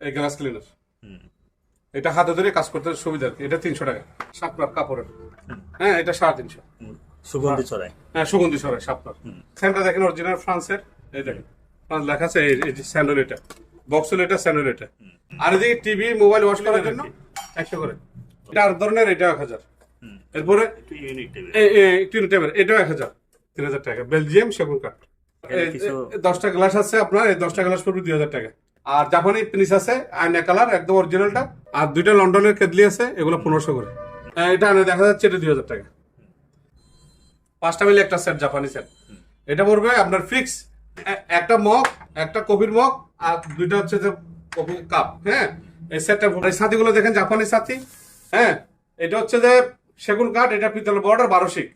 এই glass cleaner হুম। এটা হাতে ধরে কাজ করতে সুবিধা এটা তিনশো টাকা। সাপনার কাপড়ের। হ্যাঁ এটা সাড়ে তিনশো। সুগন্ধি ছড়ায়। হ্যাঁ সুগন্ধি সরাই সাপনার স্যান্ডেল দেখেন অরিজিনাল ফ্রান্সের। এই দেখেন ফ্রান্স লেখা আছে এই যে স্যান্ডেল এটা। বক্সেল এটা স্যান্ডেল এটা। আর এদিকে টিভি মোবাইল ওয়াশ করার জন্য একশো করে। এটা আর ধরনের এটা এক হাজার। হুম। এরপরে একটু ইউনিক টাইপের এই- এই তিন টেবিল এটাও এক হাজার। তিন হাজার টাকা। বেলজিয়াম সেগুন কাঠ। দশটা গ্লাস আছে আপনার এই দশটা গ্লাস পড়বে দুই হাজার টাকা। আর জাপানি পিনিস আছে, আয়না কালার, একদম অরিজিনালটা আর দুইটা লন্ডনের কেদলি আছে, এগুলো পনেরোশো করে। এটা আনে, দেখা যাচ্ছে এটা দুই হাজার টাকা। পাঁচটা মিলে একটা সেট জাপানি সেট এটা পড়বে আপনার ফিক্স একটা মগ, একটা কফির মগ, আর দুইটা হচ্ছে যে কফি কাপ হ্যাঁ? এই সেটটা এই সাথীগুলো দেখেন, জাপানি সাথী হ্যাঁ? এটা হচ্ছে যে সেগুন কাঠ, এটা পিতল বর্ডার বারোশিক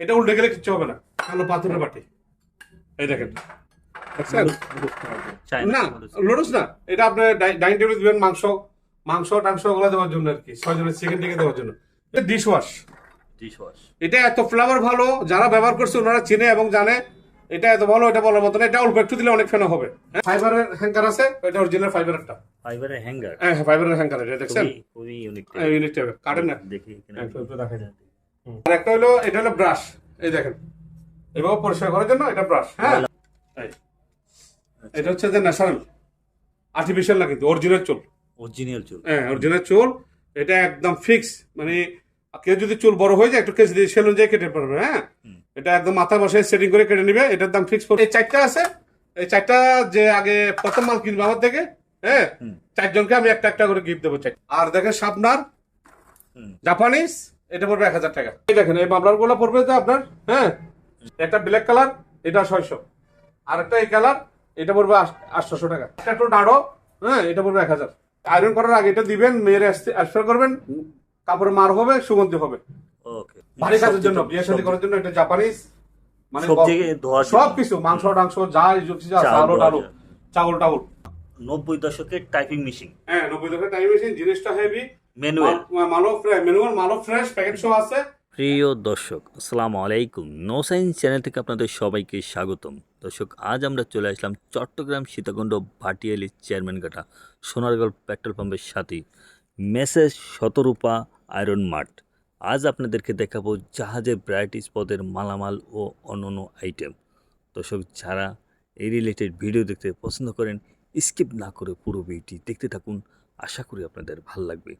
এটা উল্টে গেলে কিচ্ছু হবে না। কালো পাথরের বাটি। এই দেখেন। দেখছেন? না লোটস না। এটা আপনি ডাইনিং টেবিল দিবেন মাংস। মাংস টাংস ওগুলো দেওয়ার জন্য আর কি। ছয়জনের চিকেন টিকে দেওয়ার জন্য। এটা ডিশ ওয়াশ এটা এত ফ্লেভার ভালো যারা ব্যবহার করছে ওনারা চিনে এবং জানে। এটা এত ভালো এটা বলার মতো না। এটা অল্প একটু দিলে অনেক ফেনা হবে। ফাইবারের হ্যাঙ্কার আছে এটা অরিজিনাল ফাইবারেরটা ফাইবারের হ্যাঙ্গার হ্যাঁ ফাইবারের হ্যাঙ্কার এটা দেখছেন? খুবই খুবই ইউনিক ইউনিট কাটেন না। দেখি একটু একটু দেখা যায় আর একটা হলো এটা হলো ব্রাশ এই দেখেন। এভাবে পরিষ্কার করার জন্য এটা ব্রাশ হ্যাঁ। এটা হচ্ছে যে ন্যাচারাল আর্টিফিশিয়াল না কিন্তু অরিজিনাল চুল। অরিজিনাল চুল। হ্যাঁ অরিজিনাল চুল। এটা একদম ফিক্স মানে কেউ যদি চুল বড় হয়ে যায় একটু কেটে দিয়ে সেলুন যেয়ে কেটে পারবে হ্যাঁ? এটা একদম মাথা বসে সেটিং করে কেটে নিবে এটার দাম ফিক্স এই চারটা আছে এই চারটা যে আগে প্রথম মাল কিনবে আমার থেকে হ্যাঁ? চারজনকে আমি একটা একটা করে গিফট দেবো চাই আর দেখেন সাপনার হুম। জাপানিজ এটা পড়বে এক হাজার টাকা। এই দেখেন এই মামলারগুলো পড়বে তো আপনার হ্যাঁ? একটা ব্ল্যাক কালার এটা ছয়শো। আর একটা এই কালার এটা পড়বে আটশোশো টাকা। একটা নাড়ো হ্যাঁ এটা পড়বে এক হাজার। আয়রন করার আগে এটা দিবেন মেয়ের অ্যাসপার করবেন কাপড়ে মার হবে সুগন্ধি হবে। ভারী কাজের জন্য বিয়ে শাদী করার জন্য এটা জাপানিজ মানে। সব কিছু মাংস টাংস যা চাউল টালু চাউল টাউল। নব্বই দশকের টাইপিং মেশিন হ্যাঁ নব্বই টাকা টাইম মেশিন জিনিসটা হেভি ম্যানুয়াল ফ্রেশ ম্যানুয়াল মালো ফ্রেশ প্যাকেট সহ আছে। প্রিয় দর্শক আসসালামু আলাইকুম। নো সায়েন্স চ্যানেল থেকে আপনাদের সবাইকে স্বাগতম। দর্শক, আজ আমরা চলে আসলাম চট্টগ্রাম সীতাকুণ্ড ভাটিয়ালি চেয়ারম্যান ঘাটা সোনারগাঁও পেট্রোল পাম্পের সাথে মেসেজ শতরূপা আয়রন মার্ট। আজ আপনাদেরকে দেখাবো জাহাজের ভ্যারাইটিস পদের মালামাল ও অন্যান্য আইটেম দর্শক, যারা এই রিলেটেড ভিডিও দেখতে পছন্দ করেন স্কিপ না করে পুরো ভিডিওটি দেখতে থাকুন। আশা করি আপনাদের ভালো লাগবে।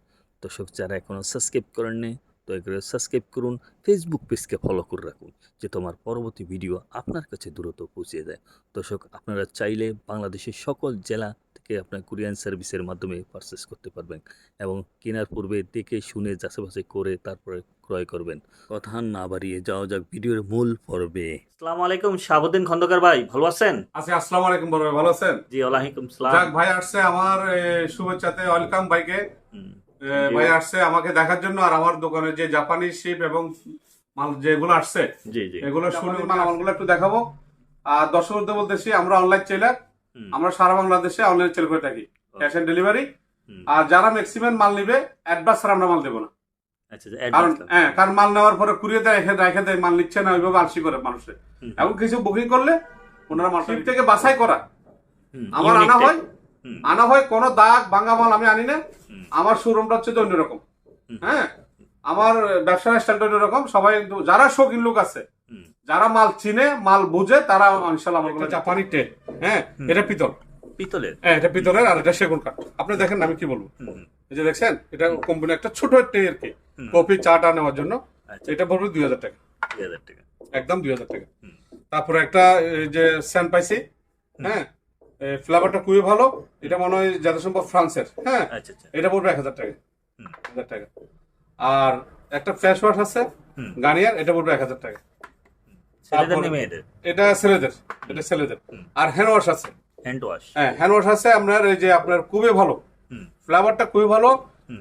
দর্শক, যারা এখনও সাবস্ক্রাইব করেননি দয়া করে সাবস্ক্রাইব করুন ফেসবুক পেজকে ফলো করে রাখুন যে তোমার পরবর্তী ভিডিও আপনার কাছে দ্রুত পৌঁছে দেয়। দর্শক আপনারা চাইলে বাংলাদেশের সকল জেলা থেকে আপনার কুরিয়ান সার্ভিসের মাধ্যমে পারচেস করতে পারবেন এবং কেনার পূর্বে দেখে শুনে যাচাবাচি করে তারপরে ক্রয় করবেন। কথা না বাড়িয়ে যাওয়া যাক ভিডিওর মূল পর্বে। আসসালামু আলাইকুম শাহাবুদ্দিন খন্দকার ভাই ভালো আছেন? আচ্ছা আসসালামু আলাইকুম বড় ভাই ভালো আছেন? জি ওয়ালাইকুম সালাম। যাক ভাই আসছে আমার শুভেচ্ছাতে ওয়েলকাম ভাইকে। ভাই আসছে আমাকে দেখার জন্য আর আমার দোকানে যে জাপানি শিপ এবং মাল যেগুলো আসছে জি জি। এগুলো শুনে মালামালগুলো একটু দেখাবো। আর দর্শক বলতে বলতেছি আমরা অনলাইন চেলার আমরা সারা বাংলাদেশে অনলাইন সেল করে থাকি ক্যাশ অন ডেলিভারি আর যারা ম্যাক্সিমাম মাল নিবে অ্যাডভান্স ছাড়া আমরা মাল দেবো না। আচ্ছা আচ্ছা, কারণ হ্যাঁ কারণ মাল নেওয়ার পরে কুড়িয়ে দেয় রেখে রেখে দেয় মাল নিচ্ছে না ওইভাবে আলসি করে মানুষে। এবং কিছু বুকিং করলে ওনারা মাল শিপ থেকে বাছাই করা। আমার আনা হয় আনা হয় কোনো দাগ ভাঙা মাল আমি আনি না। আমার শোরুমটা হচ্ছে অন্যরকম। হ্যাঁ? আমার ব্যবসার স্ট্যান্ডার্ড অন্যরকম। সবাই যারা শৌখিন লোক আছে যারা মাল চিনে মাল বুঝে তারা ইনশাল্লাহ আমার জাপানি টে হ্যাঁ এটা পিতল। পিতলের? হ্যাঁ এটা পিতলের আর এটা সেগুন কাঠ। আপনি দেখেন আমি কি বলব? এই যে দেখছেন এটা কোম্পানি একটা ছোট ট্রে আর কি। কফি চাটা নেওয়ার জন্য। আচ্ছা। এটা পড়বে দুই হাজার টাকা। দুই হাজার টাকা। একদম দুই হাজার টাকা। তারপরে একটা যে স্যান্ড পাইছি। হ্যাঁ ফ্লেভারটা খুবই ভালো। এটা মনে হয় যত সম্ভব ফ্রান্সের। হ্যাঁ? আচ্ছা আচ্ছা। এটা পড়বে এক হাজার টাকা। হাজার টাকা। আর একটা ফেস ওয়াশ আছে। গার্নিয়ার এটা পড়বে এক হাজার টাকা। এটা ছেলেদের এটা ছেলেদের। আর হ্যান্ড ওয়াশ আছে। হ্যান্ড ওয়াশ হ্যাঁ হ্যান্ড ওয়াশ আছে আপনার এই যে আপনার খুবই ভালো। ফ্লেভারটা খুবই ভালো।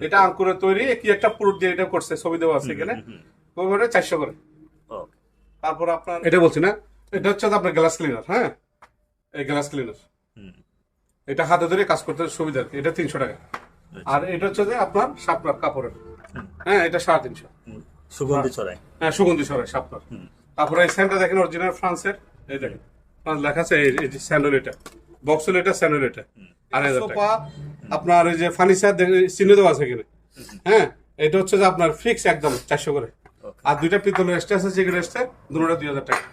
এটা আঙ্কুরের তৈরি। কি একটা পুরুষ দিয়ে এটা করছে ছবি দেওয়া আছে এখানে। খুবই ভালো চারশো করে। তারপর আপনার এটা বলছি না। এটা হচ্ছে আপনার গ্লাস ক্লিনার হ্যাঁ? এই গ্লাস ক্লিনার এটা হাতে ধরে কাজ করতে সুবিধা এটা তিনশো টাকা। আর এটা হচ্ছে যে আপনার সাপনার কাপড়ের। হ্যাঁ এটা সাড়ে তিনশো। সুগন্ধি ছড়ায় হ্যাঁ সুগন্ধি সরাই সাপনার তারপরে এই স্যান্ডটা দেখেন অরিজিনাল ফ্রান্সের। এই দেখেন ফ্রান্স লেখা আছে এই এই যে স্যান্ডেল এটা। বক্সেল এটা স্যান্ডেল এটা। আর সোফা আপনার ওই যে ফার্নিচার চিহ্ন দেওয়া আছে এখানে। হ্যাঁ এটা হচ্ছে যে আপনার ফিক্স একদম চারশো করে। আর দুইটা পিতলের রেস্টে আছে যেগুলো রেস্টে দুটোটা দুই হাজার টাকা।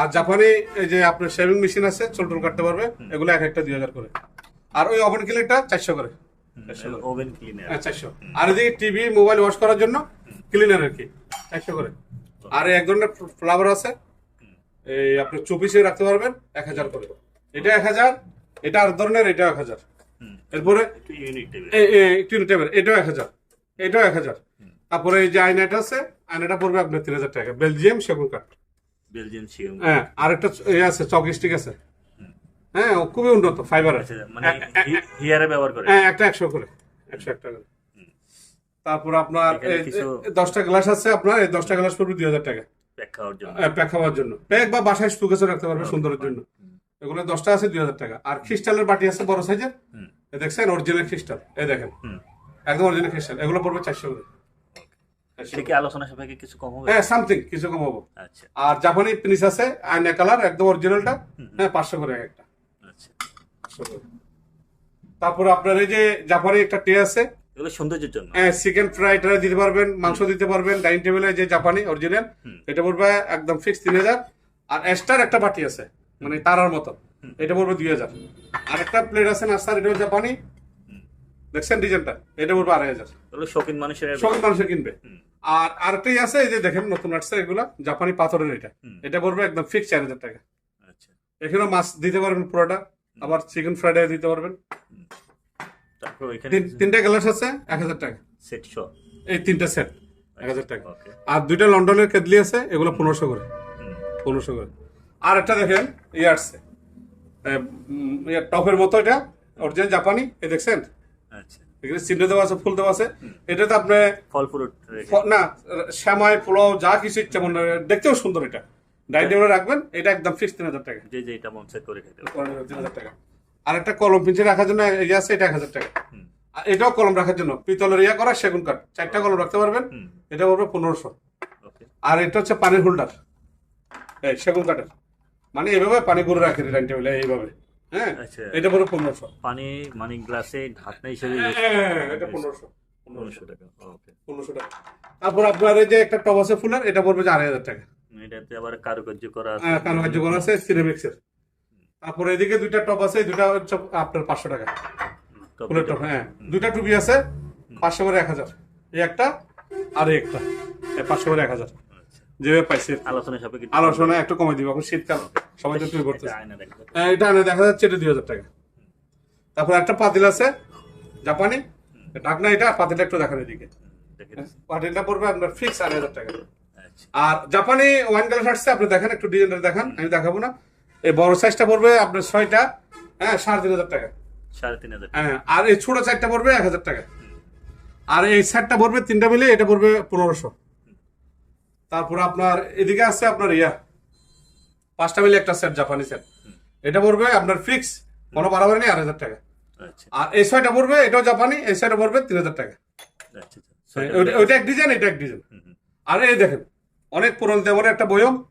আর জাপানি এই যে আপনার শেভিং মেশিন আছে চুল টুল কাটতে পারবে এগুলো এক একটা দুই হাজার করে। আর ওই ওভেন ক্লিনটা চারশো করে। ওভেন ক্লিনার হ্যাঁ চারশো। আর এদিকে টিভি মোবাইল ওয়াশ করার জন্য ক্লিনার আর কি চারশো করে। আর এক ধরনের ফ্লাভার আছে এই আপনি চব্বিশে রাখতে পারবেন এক হাজার করে। এটা এক হাজার এটা আর ধরনের এটা এক হাজার। এরপরে টাইপের এটাও এক হাজার এটাও এক হাজার। তারপরে এই যে আয়নাটা আছে আয়নাটা পড়বে আপনার তিন হাজার টাকা। বেলজিয়াম সেগুন কাঠ। বেলজিয়ান হ্যাঁ একটা ইয়ে আছে চক স্টিক আছে। হ্যাঁ খুবই উন্নত ফাইবার আচ্ছা মানে হিয়ারে ব্যবহার করে। হ্যাঁ একটা একশো করে একশো এক টাকা তারপর আপনার দশটা গ্লাস আছে আপনার এই দশটা গ্লাস পড়বে দুই হাজার টাকা। প্যাক খাওয়ার জন্য। প্যাক খাওয়ার জন্য। প্যাক বা বাসায় সুকেসে রাখতে পারবে সুন্দরের জন্য। এগুলো দশটা আছে দুই হাজার টাকা। আর খ্রিস্টালের বাটি আছে বড় সাইজের। দেখছেন অরিজিনাল খ্রিস্টাল। এই দেখেন। একদম অরিজিনাল খ্রিস্টাল। এগুলো পড়বে চারশো করে। সেটা কি আলোচনা সাপেক্ষে কিছু কম হবে? হ্যাঁ সামথিং কিছু কম হব। আচ্ছা। আর জাপানি পিনিস আছে আয়না কালার একদম অরিজিনালটা হ্যাঁ পাঁচশো করে এক একটা। আচ্ছা। তারপর আপনার এই যে জাপানি একটা টে আছে এগুলো সৌন্দর্যের জন্য। হ্যাঁ চিকেন ফ্রাই ট্রাই দিতে পারবেন মাংস দিতে পারবেন ডাইনিং টেবিলে যে জাপানি অরিজিনাল এটা পড়বে একদম ফিক্স তিন হাজার। আর এক্সট্রার একটা বাটি আছে মানে তারার মতো এটা পড়বে দুই হাজার। আর একটা প্লেট আছে নাস্তার এটা জাপানি দেখছেন ডিজাইনটা এটা পড়বে আড়াই হাজার। শৌখিন মানুষের সব মানুষে কিনবে। আর আরেকটাই আছে এই যে দেখেন নতুন আসছে এগুলা জাপানি পাথরের এটা। এটা পড়বে একদম ফিক্স চার হাজার টাকা। আচ্ছা। এখানে মাছ দিতে পারবেন পুরোটা আবার চিকেন ফ্রাইড রাইস দিতে পারবেন। তিনটা গ্লাস আছে এক হাজার টাকা। সেট শো এই তিনটা সেট এক হাজার টাকা। আর দুইটা লন্ডনের কেদলি আছে এগুলো পনেরোশো করে। পনেরোশো করে। আর একটা দেখেন ইয়ে আসছে। টপের মতো এটা অরিজিনাল জাপানি এ দেখছেন? আচ্ছা। এখানে চিহ্ন দেওয়া আছে ফুল দেওয়া আছে। এটাতে আপনি ফল ফ্রুট না শ্যামাই পোলাও যা কিছু ইচ্ছা মনে দেখতেও সুন্দর এটা। ডাইনিং টেবিলে রাখবেন এটা একদম ফিক্স তিন হাজার টাকা। যে যে এটা মন সেট করে খেতে তিন হাজার টাকা। আর একটা কলম পিঞ্চে রাখার জন্য এই আছে এটা এক হাজার টাকা। আর এটাও কলম রাখার জন্য। পিতলের ইয়া করা সেগুন কাঠ। চারটা কলম রাখতে পারবেন এটা পড়বে পনেরোশো। আর এটা হচ্ছে পানির হোল্ডার এই সেগুন কাঠের। মানে এইভাবে পানি গুলো রাখে ডাইনিং টেবিলে এইভাবে। হ্যাঁ আচ্ছা। এটা পড়বে পনেরোশো। পানি মানে গ্লাসে ঢাকনা হিসেবে হ্যাঁ, এটা পনেরোশো। পনেরোশো টাকা ওকে। পনেরোশো টাকা। তারপর আপনার এই যে একটা টব আছে ফুলের এটা পড়বে যে আড়াই হাজার টাকা। এটাতে আবার কারুকার্য করা আছে। হ্যাঁ, কারুকার্য করা আছে সিনেমিক্সের তারপর এদিকে দুইটা টপ আছে দুইটা হচ্ছে আপনার পাঁচশো টাকা। ফুলের টপ। হ্যাঁ দুইটা টুপি আছে পাঁচশো করে এক হাজার। এই একটা আর একটা পাঁচশো করে এক হাজার। যেভাবে পাইছে আলোচনা সাপেক্ষে আলোচনা একটু কমে দিব এখন শীতকাল সবাই তো টুপি করতেছে। এটা আয়না হ্যাঁ, এটা দেখা যাচ্ছে এটা দুই হাজার টাকা। তারপর একটা পাতিল আছে জাপানি। ঢাকনা এটা পাতিলটা একটু দেখান এদিকে। পাতিলটা পড়বে আপনার ফিক্স আড়াই হাজার টাকা। আচ্ছা। আর জাপানি ওয়ান কালার আসছে আপনি দেখেন একটু ডিজাইনটা দেখান আমি দেখাবো না। এই বড় সাইজটা পড়বে আপনার ছয়টা হ্যাঁ সাড়ে তিন হাজার টাকা। সাড়ে তিন হাজার হ্যাঁ আর এই ছোট চারটা পড়বে এক হাজার টাকা। আর এই সেটটা পড়বে তিনটা মিলে এটা পড়বে পনেরোশো। তারপর আপনার এদিকে আছে আপনার ইয়া পাঁচটা মিলে একটা সেট জাপানি সেট এটা পড়বে আপনার ফিক্স কোনো বাড়াবাড়ি নেই আড়াই হাজার টাকা। আচ্ছা। আর এই ছয়টা পড়বে এটাও জাপানি এই ছয়টা পড়বে তিন হাজার টাকা। আচ্ছা হ্যাঁ, ওইটা- এক ডিজাইন এটা এক ডিজাইন। আর এই দেখেন অনেক পুরনো তেমন একটা বয়ম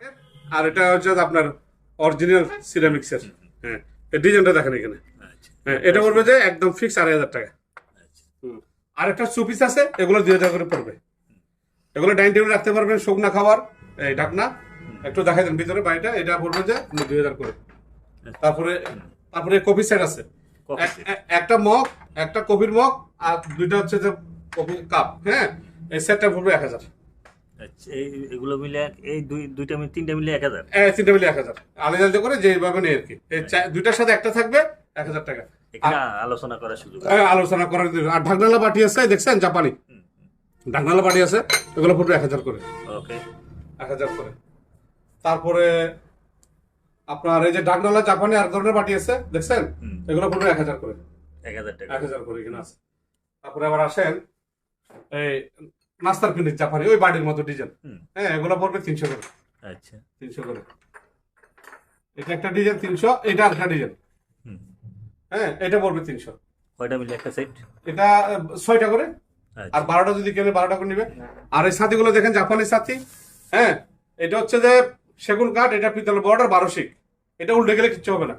আর এটা হচ্ছে আপনার অরিজিনাল সিরামিক্সের হ্যাঁ এই ডিজাইনটা দেখেন এখানে। আচ্ছা। হ্যাঁ এটা পড়বে যে একদম ফিক্স আড়াই হাজার টাকা। আচ্ছা। আর একটা সুপিস আছে এগুলো দুই হাজার করে পড়বে। এগুলো ডাইনিং টেবিল রাখতে পারবেন শুকনা খাবার এই ঢাকনা। একটু দেখাই দেন ভিতরে বাড়িটা এটা পড়বে যে দুই হাজার করে। তারপরে তারপরে কফি সেট আছে। একটা মগ একটা কফির মগ আর দুইটা হচ্ছে যে কফি কাপ হ্যাঁ? এই সেটটা পড়বে এক হাজার। আচ্ছা এগুলো মিলে এই দুই দুইটা মিলে তিনটা মিলে এক হাজার? এই তিনটা মিলে এক হাজার। আলাদা আলাদা করে যেভাবে নেই আর কি। এই চা- দুইটার সাথে একটা থাকবে এক হাজার টাকা। আলোচনা করার সুযোগ আলোচনা করার আর ঢাকনালা বাটি আছে দেখছেন জাপানি। হুম। বাটি আছে এগুলো পড়বে এক হাজার করে। ওকে। এক হাজার করে। তারপরে আপনার এই যে ডাকনালা জাপানি আর ধরনের বাটি আছে দেখছেন? এগুলো পড়বে এক হাজার করে। এক হাজার টাকা। এক হাজার করে এখানে আছে। তারপরে আবার আসেন এই নাস্তার পিনিক জাপানি ওই বাড়ির মতো ডিজাইন। হ্যাঁ এগুলো পড়বে তিনশো করে। আচ্ছা। তিনশো করে। এটা একটা ডিজাইন তিনশো এটা একটা ডিজাইন। হ্যাঁ এটা পড়বে তিনশো। কয়টা মিলে একটা সেট? এটা ছয়টা করে। আর আচ্ছা বারোটা যদি কেনে বারোটা করে নিবে। আর এই সাথীগুলো দেখেন জাপানি সাথী হ্যাঁ? এটা হচ্ছে যে সেগুন কাঠ এটা পিতল বর্ডার বারো শিক এটা উল্টে গেলে কিচ্ছু হবে না।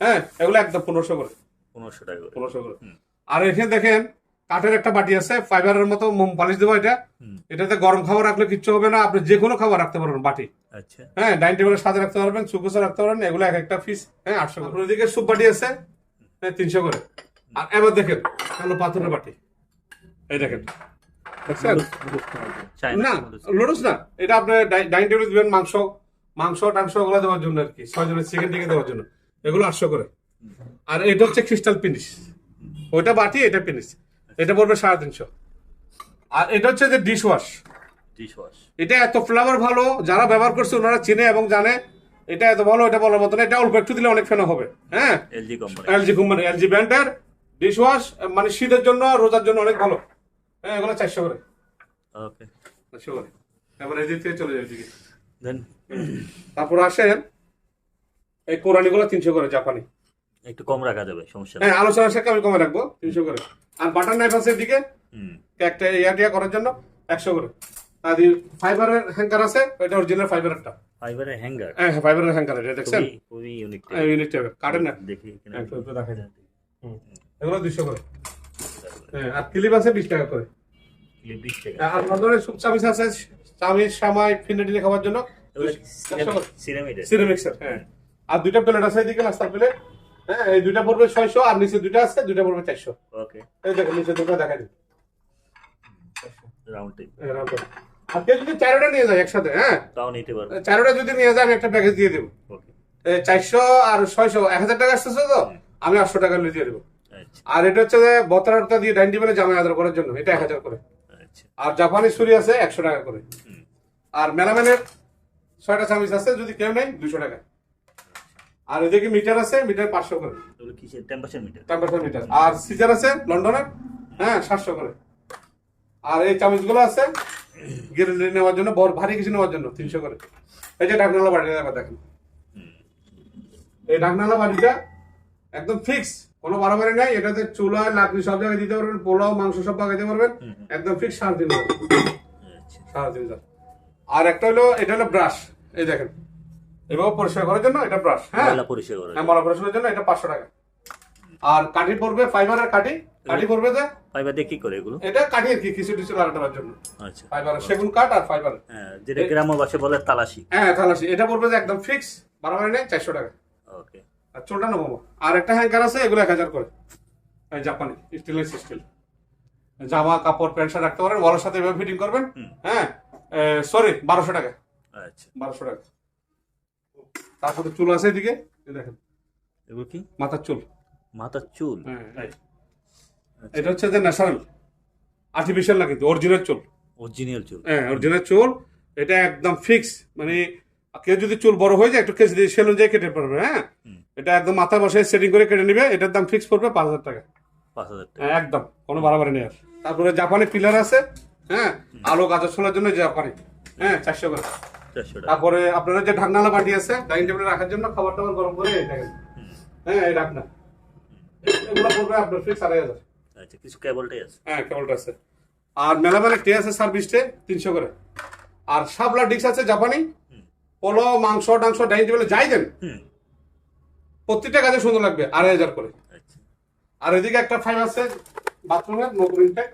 হ্যাঁ এগুলো একদম পনেরোশো করে। পনেরোশো টাকা করে। পনেরোশো করে। আর এখানে দেখেন কাঠের একটা বাটি আছে ফাইবারের মতো মোম পালিশ দেবো এটা। এটাতে গরম খাবার রাখলে কিচ্ছু হবে না। আপনি যে কোনো খাবার রাখতে পারবেন বাটি। আচ্ছা। হ্যাঁ ডাইনিং টেবিলের সাথে রাখতে পারবেন সুকুসে রাখতে পারবেন এগুলো এক একটা ফিস হ্যাঁ আটশো করে। ওদিকে সুপ বাটি আছে? হ্যাঁ তিনশো করে। আর এবার দেখেন হলো পাথরের বাটি। এই দেখেন। না লোটস না। এটা আপনি ডাইনিং টেবিলে দিবেন মাংস। মাংস টাংস ওগুলো দেওয়ার জন্য আর কি। ছয়জনের চিকেন টিকে দেওয়ার জন্য। এগুলো আটশো করে। আর এটা হচ্ছে ক্রিস্টাল ফিনিশ ওইটা বাটি এটা ফিনিশ এটা পড়বে সাড়ে তিনশো। আর এটা হচ্ছে যে ডিশ ওয়াশ ডিশ ওয়াশ এটা এত ফ্লেভার ভালো যারা ব্যবহার করছে ওনারা চিনে এবং জানে। এটা এত ভালো এটা বলার মতো না। এটা অল্প একটু দিলে অনেক ফেনা হবে। হ্যাঁ? LG company LG company LG ব্র্যান্ডের ডিশ ওয়াশ মানে শীতের জন্য রোজার জন্য অনেক ভালো। হ্যাঁ এগুলো চারশো করে। ওকে। চারশো করে। এবার এদিক থেকে চলে যায় এদিকে। দেন তারপর আসেন এই কোরআনিগুলো তিনশো করে জাপানি। একটু কম রাখা যাবে সমস্যা হ্যাঁ আলোচনার সাথে আমি কমে রাখব তিনশো করে। আর বাটার নাইফ আছে এদিকে একটা ইয়া টিয়া করার জন্য একশো করে। আর ফাইবারের হ্যাঙ্কার আছে ওইটা অরিজিনাল ফাইবারেরটা ফাইবারের হ্যাঙ্গার হ্যাঁ ফাইবারের হ্যাঙ্কার এটা দেখছেন? খুবই খুবই ইউনিক টাইপের কাটেন না। দেখি একটু দেখাই। হুম। এগুলো দুইশো করে। হ্যাঁ আর ক্লিপ আছে বিশ টাকা করে। ক্লিপ বিশ টাকা। আর সুপ চামিচ আছে চামিচ সামাই ফিনেটিনে খাওয়ার জন্য। হ্যাঁ। আর দুইটা প্লেট আছে এদিকে নাস্তার প্লেট হ্যাঁ এই দুইটা পড়বে ছয়শো আর নিচে দুইটা আছে দুইটা পড়বে চারশো। ওকে এই দেখেন নিচে দুটো দেখাই দিন রাউন্ড রাউন্ড আর কেউ যদি চারোটা নিয়ে যায় একসাথে হ্যাঁ? তাও নিতে পারবে। চারোটা যদি নিয়ে যায় আমি একটা প্যাকেজ দিয়ে দেবো। চারশো আর ছয়শো এক হাজার টাকা আসতেছে তো? আমি আটশো টাকা নিয়ে দিয়ে দেবো। আর এটা হচ্ছে যে বতরাটা দিয়ে ডাইনিং টেবিলে জামাই আদর করার জন্য এটা এক হাজার করে। আচ্ছা। আর জাপানি ছুরি আছে একশো টাকা করে। আর মেলামেনের ছয়টা চামিচ আছে যদি কেউ নেই দুশো টাকা। আর এদিকে মিটার আছে মিটার পাঁচশো করে। টেম্পারেচার মিটার আর সিজার আছে লন্ডনের হ্যাঁ সাতশো করে। আর এই চামচগুলো আছে গিরে নেওয়ার জন্য বড় ভারী কিছু নেওয়ার জন্য তিনশো করে। এই যে ঢাকনালা বাড়ি একবার দেখেন এই ঢাকনালা বাড়িটা একদম ফিক্স কোনো বাড়াবাড়ি নাই এটাতে চুলায় লাকড়ি সব জায়গায় দিতে পারবেন পোলাও মাংস সব পাকাইতে পারবেন। একদম ফিক্স সাড়ে তিন আচ্ছা। সাড়ে তিন আর একটা হলো এটা হলো ব্রাশ এই দেখেন। এভাবে পরিষ্কার করার জন্য এটা ব্রাশ হ্যাঁ? পরিষ্কার করা হ্যাঁ মলা পরিষ্কারের জন্য এটা পাঁচশো টাকা। আর কাঠি পড়বে ফাইবারের কাঠি। কাঠি পড়বে যে? ফাইবার দিয়ে কি করে এগুলো? এটা কাঠি আর কি কিছু কিছু লাগানোর জন্য। আচ্ছা। ফাইবারের সেগুন কাঠ আর ফাইবার হ্যাঁ যেটা গ্রাম্য ভাষায় বলে তালাশি। হ্যাঁ তালাশি। এটা পড়বে যে একদম ফিক্স বারোবারি নেই চারশো টাকা। আর চোলটা নেব আর একটা হ্যাঙ্কার আছে এগুলো এক হাজার করে। জাপানি স্টেনলেস স্টিল জামা কাপড় প্যান্ট শার্ট রাখতে পারেন ওয়ালের সাথে এভাবে ফিটিং করবেন। হ্যাঁ সরি বারোশো টাকা। আচ্ছা। বারোশো টাকা। তারপরে চুল আছে এদিকে দেখেন। এগুলো কি? মাথার চুল। মাথার চুল? হ্যাঁ এই। এটা হচ্ছে যে ন্যাচারাল আর্টিফিশিয়াল না কিন্তু অরিজিনাল চুল। অরিজিনাল চুল। হ্যাঁ অরিজিনাল চুল এটা একদম ফিক্স মানে কেউ যদি চুল বড় হয়ে যায় একটু কেসে দিয়ে সেলুন দিয়ে কেটে পারবে হ্যাঁ? এটা একদম মাথা বসে সেটিং করে কেটে নিবে এটার দাম ফিক্স পড়বে পাঁচ হাজার টাকা। পাঁচ হাজার টাকা। হ্যাঁ, একদম কোনো বাড়াবাড়ি নেই আর। তারপরে জাপানি পিলার আছে হ্যাঁ? আলো গাজর ছোলার জন্য জাপানি হ্যাঁ চারশো করে তারপরে আপনারা যে ঢাকনালা বাটি আছে ডাইনিং টেবিলে রাখার জন্য খাবার টাবার গরম করে হ্যাঁ এই ঢাকনা। এগুলো পড়বে আপনার ফিক্স আড়াই হাজার। আচ্ছা কিছু কেবলটাই আছে? হ্যাঁ কেবলটা আছে। আর মেলামেলা টে আছে সার্ভিস টে তিনশো করে। আর সাবলা ডিক্স আছে জাপানি। পোলো মাংস টাংস ডাইনিং টেবিলে যাই দেন। প্রত্যেকটা কাজে সুন্দর লাগবে আড়াই হাজার করে। আচ্ছা। আর এদিকে একটা ফাইভ আছে বাথরুমের নতুন ইনটেক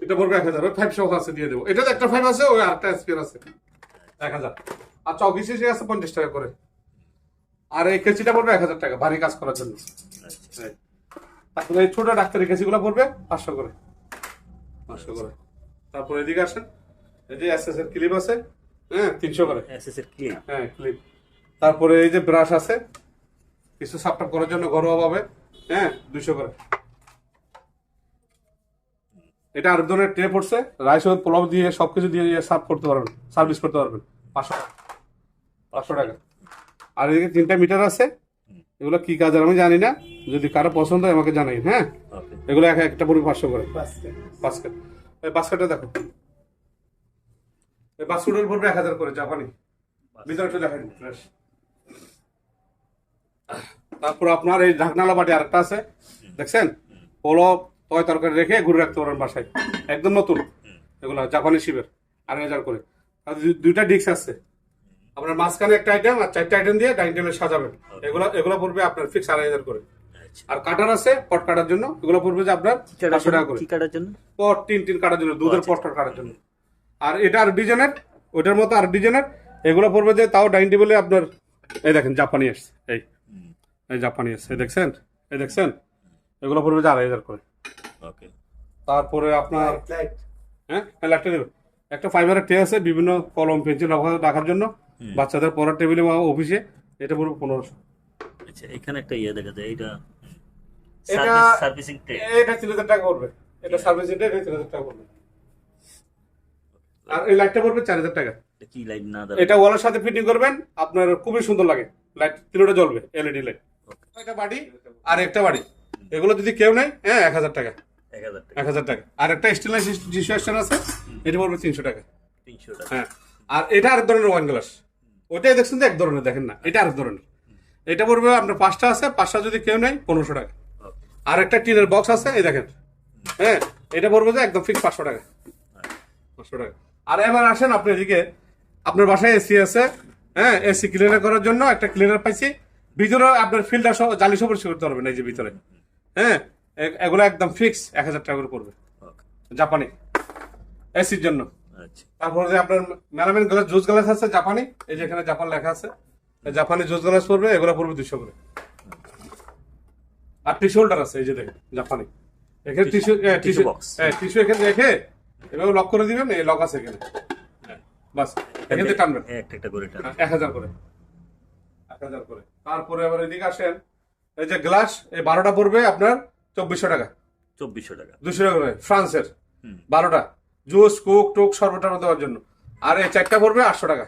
এটা পড়বে এক হাজার ওই ফাইভ সহ আছে দিয়ে দেবো। এটাতে একটা ফাইভ আছে ওই আরেকটা স্পিয়ার আছে। এক হাজার। আর চৌবিশ ইঞ্চি আছে পঞ্চাশ টাকা করে। আর এই কেচিটা পড়বে এক হাজার টাকা ভারী কাজ করার জন্য। আচ্ছা। তারপরে এই ছোট ডাক্তারি কেচিগুলো পড়বে পাঁচশো করে। পাঁচশো করে। তারপরে এদিকে আসেন। এই যে এস এস এর ক্লিপ আছে হ্যাঁ? তিনশো করে। এসএস ক্লিপ হ্যাঁ ক্লিপ তারপরে এই যে ব্রাশ আছে কিছু সাপটাপ করার জন্য ঘরোয়া ভাবে হ্যাঁ দুইশো করে। এটা আর ধরনের ট্রে পড়ছে রাইস ও পোলাও দিয়ে সবকিছু দিয়ে সার্ভ করতে পারবেন সার্ভিস করতে পারবেন। পাঁচশো টাকা। পাঁচশো টাকা। আর এদিকে তিনটা মিটার আছে এগুলো কি কাজের আমি জানি না। যদি কারও পছন্দ হয় আমাকে জানাই হ্যাঁ? ওকে এগুলো এক একটা পড়বে পাঁচশো করে। বাস্কেট এই বাস্কেটটা দেখো। বাস্কেটের পড়বে এক হাজার করে জাপানি। ভিতরে একটু তারপর আপনার এই ঢাকনালা বাটি আরেকটা আছে দেখছেন? পোলো তয় তরকারি রেখে ঘুরে রাখতে পারেন বাসায়। একদম নতুন। এগুলো জাপানি শিবের আড়াই হাজার করে। আর দুইটা ডিস্ক আছে। আপনার মাঝখানে একটা আইটেম আর চারটা আইটেম দিয়ে ডাইনিং টেবিলে সাজাবেন। এগুলো এগুলো পড়বে আপনার ফিক্স আড়াই হাজার করে। আচ্ছা। আর কাটার আছে পট কাটার জন্য। এগুলো পড়বে যে আপনার পাঁচশো টাকা করে। কাটার জন্য? পট টিন টিন কাটার জন্য দুধের আচ্ছা, পট কাটার জন্য। আর এটা আর ডিজাইনের ওইটার মতো আর ডিজাইনের এগুলো পড়বে যে তাও ডাইনিং টেবিলে আপনার এই দেখেন জাপানি আসছে এই এই জাপানি আসছে এই দেখছেন? এই দেখছেন? এগুলো পড়বে যে আড়াই হাজার করে। ওকে। তারপরে আপনার হ্যাঁ লাইটটা দেবে। একটা ফাইবারের ট্রে আছে বিভিন্ন কলম পেন্সিল রাখার জন্য। বাচ্চাদের পড়ার টেবিলে বা অফিসে এটা পড়বে পনেরোশো। আচ্ছা এখানে একটা ইয়ে দেখা যায় এটা এটা- সার্ভিসিং ট্রে এটা তিন হাজার টাকা পড়বে। এটা সার্ভিস এটা এটা তিন হাজার টাকা পড়বে। আর এই লাইটটা পড়বে চার হাজার টাকা। কি লাইট না এটা ওয়ালের সাথে ফিটিং করবেন আপনার খুবই সুন্দর লাগে। লাইট তিনটা জ্বলবে এলইডি লাইট একটা বাড়ি আর একটা বাড়ি। এগুলো যদি কেউ নেয় হ্যাঁ এক হাজার টাকা। এক হাজার টাকা। আর একটা স্টেনলেস ডিসিশন আছে এটা পড়বে তিনশো টাকা। তিনশো টাকা। হ্যাঁ আর এটা আরেক ধরনের ওয়ান গ্লাস ওইটাই দেখছেন তো এক ধরনের দেখেন না এটা আরেক ধরনের। এটা পড়বে আপনার পাঁচটা আছে পাঁচটা যদি কেউ নেয় পনেরোশো টাকা। আর একটা টিনের বক্স আছে এই দেখেন। হ্যাঁ এটা পড়বে যে একদম ফিক্স পাঁচশো টাকা। পাঁচশো টাকা। আর এবার আসেন আপনি এদিকে। আপনার বাসায় এসি আছে হ্যাঁ এসি ক্লিনার করার জন্য একটা ক্লিনার পাইছি। ভিতরে আপনার ফিল্টার সহ জালি সব পরিষ্কার করতে পারবেন এই যে ভিতরে। হ্যাঁ এগুলো একদম ফিক্স এক হাজার টাকা করে পড়বে। জাপানি। এসির জন্য। আচ্ছা। তারপরে যে আপনার মেলামেন গ্লাস জুস গ্লাস আছে জাপানি। এই যে এখানে জাপান লেখা আছে। জাপানি জুস গ্লাস পড়বে এগুলো পড়বে দুশো করে। আর টিস্যু হোল্ডার আছে এই যে দেখেন জাপানি। এখানে টিস্যু টিস্যু box। টিস্যু এখানে রেখে এভাবে লক করে দিবেন এই লক আছে এখানে। হ্যাঁ, বাস এখান থেকে টানবেন। একটা একটা করে টান এক হাজার করে। এক হাজার করে। তারপরে আবার এদিকে আসেন এই যে গ্লাস এই বারোটা পড়বে আপনার চব্বিশশো টাকা। চব্বিশশো টাকা। দুশো টাকা করে ফ্রান্সের। বারোটা। জুস কোক টোক সর্বটা দেওয়ার জন্য। আর এই চারটা পড়বে আটশো টাকা।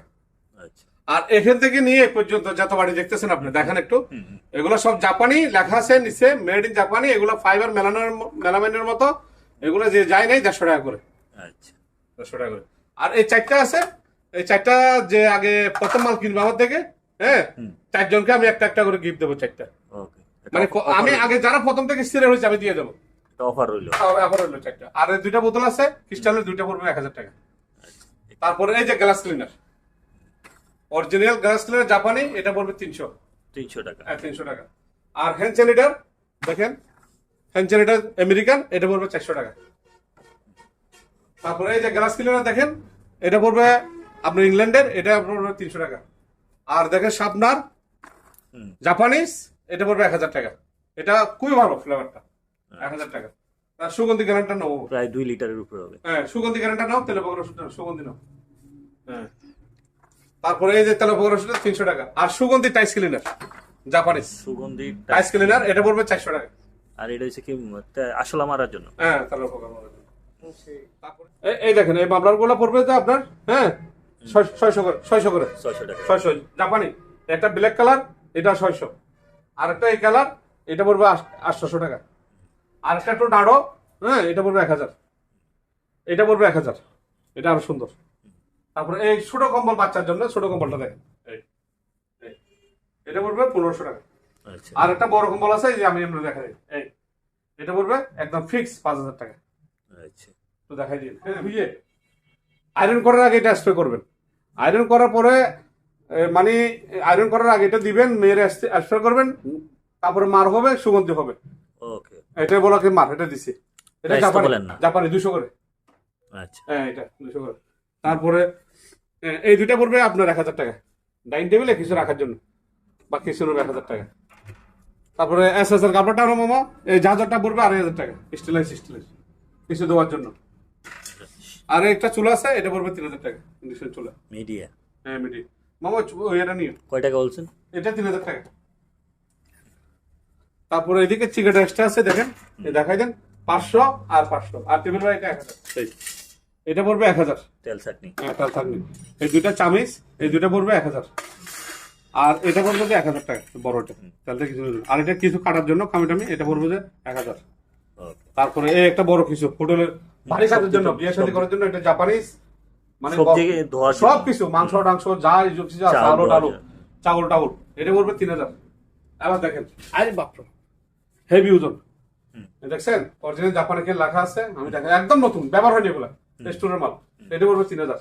আচ্ছা। আর এখান থেকে নিয়ে এ পর্যন্ত যত বাড়ি দেখতেছেন আপনি দেখেন একটু। এগুলো সব জাপানি লেখা আছে নিচে মেড ইন জাপানি এগুলো ফাইবার মেলানোর ম- মেলামাইনের মতো। এগুলো যে যায় নাই দেড়শো টাকা করে। আচ্ছা। দেড়শো টাকা করে। আর এই চারটা আছে এই চারটা যে আগে প্রথম মাল কিনবো আমার থেকে হ্যাঁ চারজনকে আমি একটা একটা করে গিফট দেবো চারটা। মানে আমি আগে যারা প্রথম থেকে সিরিয়াল হয়েছে আমি দিয়ে দেবো। অফার রইল। এখন হলো চারটা। আর দুইটা বোতল আছে ক্রিস্টালের দুইটা পড়বে এক হাজার টাকা। আচ্ছা। তারপরে এই যে glass cleaner original glass cleaner জাপানি এটা পড়বে তিনশো। তিনশো টাকা। হ্যাঁ তিনশো টাকা। আর হ্যান্ড স্যানিটার দেখেন হ্যান্ড স্যানিটার আমেরিকান এটা পড়বে চারশো টাকা। তারপরে এই যে গ্লাস ক্লিনার দেখেন এটা পড়বে আপনার ইংল্যান্ডের এটা পড়বে তিনশো টাকা। আর দেখেন শাপনার হুম। জাপানিজ এটা পড়বে এক হাজার টাকা। এটা খুবই ভালো ফ্লেভারটা এক হাজার টাকা। আর সুগন্ধি গ্যারান্টার নেব। প্রায় দুই লিটারের উপরে হবে। হ্যাঁ সুগন্ধি গ্যারান্টার নাও তেলে পকোড়া ওষুধ সুগন্ধি নাও। হ্যাঁ। তারপরে এই যে তেলে পকোড়া ওষুধ তিনশো টাকা। আর সুগন্ধি টাইস ক্লিনার জাপানিজ। সুগন্ধি টাইস ক্লিনার এটা পড়বে চারশো টাকা। আর এটা হচ্ছে কি আসলা মারার জন্য। হ্যাঁ তেলে পকোড়া মারার এই- এই দেখেন এই মামলারগুলো পড়বে যে আপনার? হ্যাঁ? ছয়- ছয়শো করে ছয়শো করে। ছয়শো জাপানি। একটা ব্ল্যাক কালার এটা ছয়শো। আর একটা এই কালার এটা পড়বে আটশোশো টাকা। আর একটা একটু নাড়ো হ্যাঁ এটা পড়বে এক হাজার। এটা পড়বে এক হাজার। এটা আরও সুন্দর। তারপরে এই ছোট কম্বল বাচ্চার জন্য ছোট কম্বলটা দেখেন। এটা পড়বে পনেরোশো টাকা। আচ্ছা। আর একটা বড় কম্বল আছে যে আমি এমনি দেখা এই এটা পড়বে একদম ফিক্স পাঁচ হাজার টাকা। আচ্ছা। তো দেখাই দিন। বুঝিয়ে আয়রন করার আগে এটা স্প্রে করবেন। আয়রন করার পরে মানে আয়রন করার আগে এটা দিবেন মেয়ের স্প্রে করবেন তারপরে মার হবে সুগন্ধি হবে। ওকে। এটা বলা কি মার এটা দিছি। এটা জাপানি জাপানি দুশো করে। আচ্ছা। হ্যাঁ এটা দুশো করে। তারপরে এই দুইটা পড়বে আপনার এক হাজার টাকা। ডাইনিং টেবিলে কিছু রাখার জন্য। বা কিছু এক হাজার টাকা। তারপরে এস এস এর কাপড়টা মামা। এই জাহাজটা পড়বে আড়াই হাজার টাকা। স্টিলাইস স্টিলাইস কিছু দেওয়ার জন্য। আর একটা চুলা আছে এটা পড়বে তিন হাজার টাকা ইন্ডাকশন চুলা। মিডিয়া। হ্যাঁ মিডি মামা এটা নিও। কয় টাকা বলছেন? এটা তিন হাজার টাকা। তারপরে এদিকে চিকেট এক্সট্রা আছে দেখেন। দেখাই দেন পাঁচশো আর পাঁচশো। আর টেবিল বাই এটা এক হাজার। এই। এটা পড়বে এক হাজার। তেল চাটনি। একটা থাকবে এই দুইটা চামিচ এই দুইটা পড়বে এক হাজার। আর এটা পড়বে যে এক হাজার টাকা বড়টা। তাহলে কিছু আর এটা কিছু কাটার জন্য কামি টামি এটা পড়বে যে এক হাজার। তারপরে এই একটা বড় কিছু হোটেলের বাড়ি কাজের জন্য বিয়ে শাদী করার জন্য একটা জাপানিজ মানে। সব কিছু মাংস টাংস যা যা টাউল জন্য। চাউল টাউল এটা পড়বে তিন হাজার। এবার দেখেন। আরে বাপরে। হেভি ওজন। দেখছেন? অরিজিনাল জাপানে কে লেখা আছে আমি দেখেন একদম নতুন ব্যবহার হয়নি এগুলা। রেস্টুরেন্ট মাল। এটা পড়বে তিন হাজার।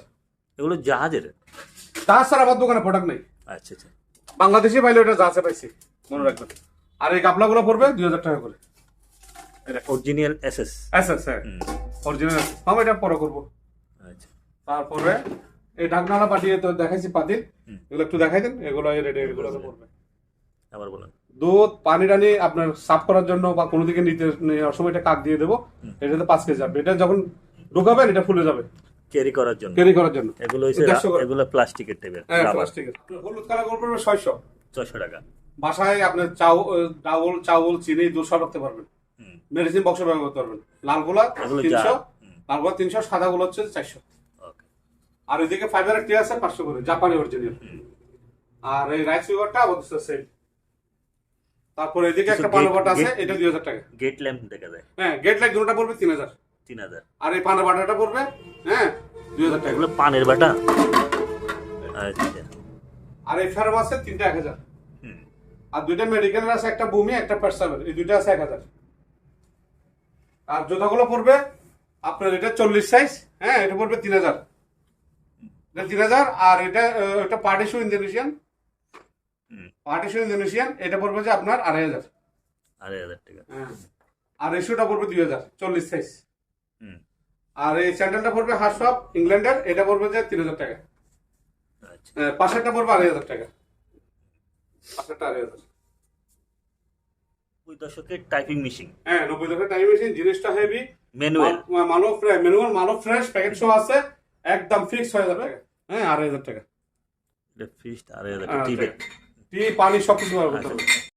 এগুলো জাহাজের? তাছাড়া আমার দোকানে প্রোডাক্ট নেই। আচ্ছা আচ্ছা। বাংলাদেশি পাইলে ওটা জাহাজে পাইছি। মনে রাখবেন। আর এই গাবলাগুলো পড়বে দুই হাজার টাকা করে। এটা অরিজিনাল এসএস আচ্ছা স্যার অরিজিনাল আমি এটা পরে করব। আচ্ছা। তারপরে এই ঢাকনাটা পাঠিয়ে তো দেখাইছি পাতিল। এগুলো একটু দেখাই দেন এগুলো রেডি এগুলো তো পড়বে। আবার বলেন। দুধ পানি টানি আপনার সাফ করার জন্য বা কোনো দিকে নিতে নেওয়ার সময় এটা কাক দিয়ে দেবো। হুম। এটাতে পাঁচ কেজি যাবে। এটা যখন ঢুকাবেন এটা ফুলে যাবে। ক্যারি করার জন্য। ক্যারি করার জন্য। এগুলো হচ্ছে এগুলো প্লাস্টিকের টাইপের হ্যাঁ প্লাস্টিকের হলুদ কালার পড়বে ছয়শো। ছয়শো টাকা। বাসায় আপনার চাউল ডাউল চাউল চিনি দুধ সব রাখতে পারবেন। মেডিসিন বক্স ব্যবহার করতে পারবেন। লালগুলা এগুলো তিনশো জার। হুম, লালগুলা তিনশো সাদাগুলো হচ্ছে চারশো। আর ওইদিকে ফাইবারের টি আছে পাঁচশো করে জাপানি অরিজিনাল আর এই রাইস ফিভারটা অবশ্য সেম তারপরে এদিকে একটা কিছু পানো বাটা আছে এটা দুই হাজার টাকা। গেট ল্যাম্প দেখা যায়। হ্যাঁ গেট লাইট দুটোটা পড়বে তিন হাজার। তিন হাজার। আর এই পানো বাটাটা পড়বে হ্যাঁ দুই হাজার টাকা। এগুলো পানের বাটা? আচ্ছা। আর এই ফেরম আছে তিনটা এক হাজার। আর দুইটা মেডিকেলের আছে একটা ভূমি একটা পেটসাবের এই দুইটা আছে এক হাজার। আর জুতাগুলো পড়বে আপনার এটা চল্লিশ সাইজ হ্যাঁ এটা পড়বে তিন হাজার। এটা তিন হাজার আর এটা এটা পার্টিশু ইন্দোনেশিয়ান পার্টিশু ইন্দোনেশিয়ান এটা পড়বে যে আপনার আড়াই হাজার। আড়াই হাজার টাকা। হ্যাঁ। আর এসুটা পড়বে দুই হাজার চল্লিশ সাইজ হুম। আর এই স্যান্ডেলটা পড়বে হাফ সব ইংল্যান্ডের এটা পড়বে যে তিন হাজার টাকা। আচ্ছা। আহ, পাশেরটা পড়বে আড়াই হাজার টাকা। পাশেরটা আড়াই হাজার। ওই দশকের টাইপিং মেশিন হ্যাঁ নব্বই দশকের টাইপিং মেশিন জিনিসটা হেভি ম্যানুয়াল মানব ফ্রেশ ম্যানুয়াল মানব ফ্রেশ প্যাকেট সহ আছে। একদম ফিক্স হয়ে যাবে। হ্যাঁ আড়াই হাজার টাকা। এটা ফিক্সড আড়াই হাজার টাকা। টি পানি সব কিছু ব্যবহার করতে হবে